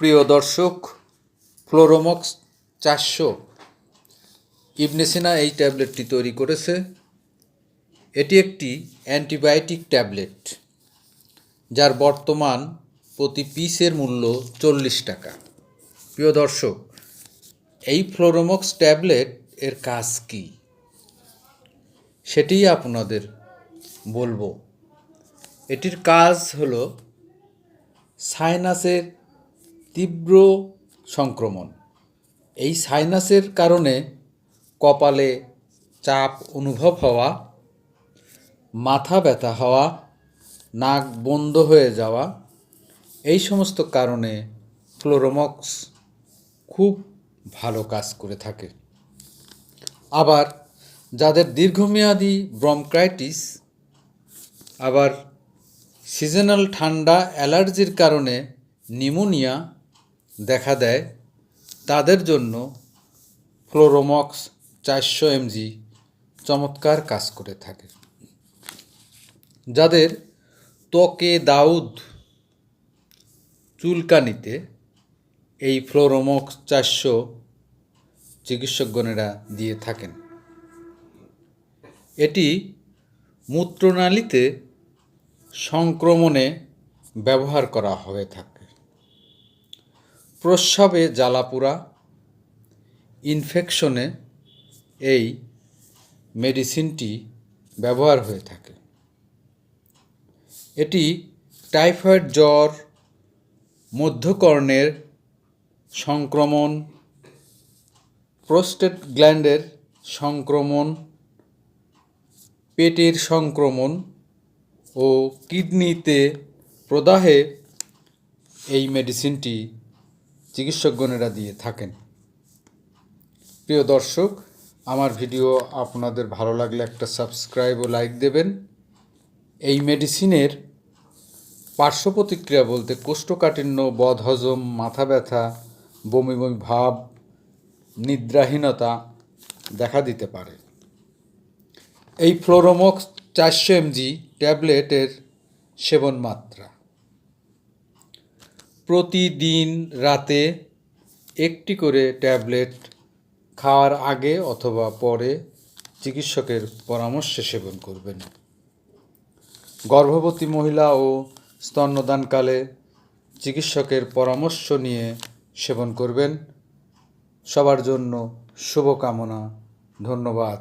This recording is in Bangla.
প্রিয় দর্শক, ফ্লোরোমক্স চারশো। ইবনেসিনা এই ট্যাবলেটটি তৈরি করেছে। এটি একটি অ্যান্টিবায়োটিক ট্যাবলেট, যার বর্তমান প্রতি পিসের মূল্য চল্লিশ টাকা। প্রিয় দর্শক, এই ফ্লোরোমক্স ট্যাবলেট এর কাজ কী? সেটিই আপনাদের বলব। এটির কাজ হলো সাইনাসের তীব্র সংক্রমণ। এই সাইনাসের কারণে কপালে চাপ অনুভব হওয়া, মাথা ব্যথা হওয়া, নাক বন্ধ হয়ে যাওয়া, এই সমস্ত কারণে ফ্লোরোমক্স খুব ভালো কাজ করে থাকে। আবার যাদের দীর্ঘমেয়াদী ব্রমক্রাইটিস আবার সিজনাল ঠান্ডা অ্যালার্জির কারণে নিউমোনিয়া দেখা দেয়, তাদের জন্য ফ্লোরোমক্স চারশো এমজি চমৎকার কাজ করে থাকে। যাদের ত্বকে দাউদ চুলকানিতে এই ফ্লোরোমক্স চারশো চিকিৎসকগণেরা দিয়ে থাকেন। এটি মূত্রনালীতে সংক্রমণে ব্যবহার করা হয়ে থাকে। প্রস্রাবে জ্বালাপুরা ইনফেকশনে এই মেডিসিনটি ব্যবহার হয়ে থাকে। এটি টাইফয়েড জ্বর, মধ্যকর্ণের সংক্রমণ, প্রোস্টেট গ্ল্যান্ডের সংক্রমণ, পেটের সংক্রমণ ও কিডনিতে প্রদাহে এই মেডিসিনটি চিকিৎসকগণেরা দিয়ে থাকেন। প্রিয় দর্শক, আমার ভিডিও আপনাদের ভালো লাগলে একটা সাবস্ক্রাইব ও লাইক দেবেন। এই মেডিসিনের পার্শ্ব প্রতিক্রিয়া বলতে কোষ্ঠকাঠিন্য, বদহজম, মাথা ব্যথা, বমি বমি ভাব, নিদ্রাহীনতা দেখা দিতে পারে। এই ফ্লোরোমক্স চারশো এমজি ট্যাবলেটের সেবন মাত্রা প্রতিদিন রাতে একটি করে ট্যাবলেট খাওয়ার আগে অথবা পরে চিকিৎসকের পরামর্শে সেবন করবেন। গর্ভবতী মহিলা ও স্তন্যদানকালে চিকিৎসকের পরামর্শ নিয়ে সেবন করবেন। সবার জন্য শুভকামনা, ধন্যবাদ।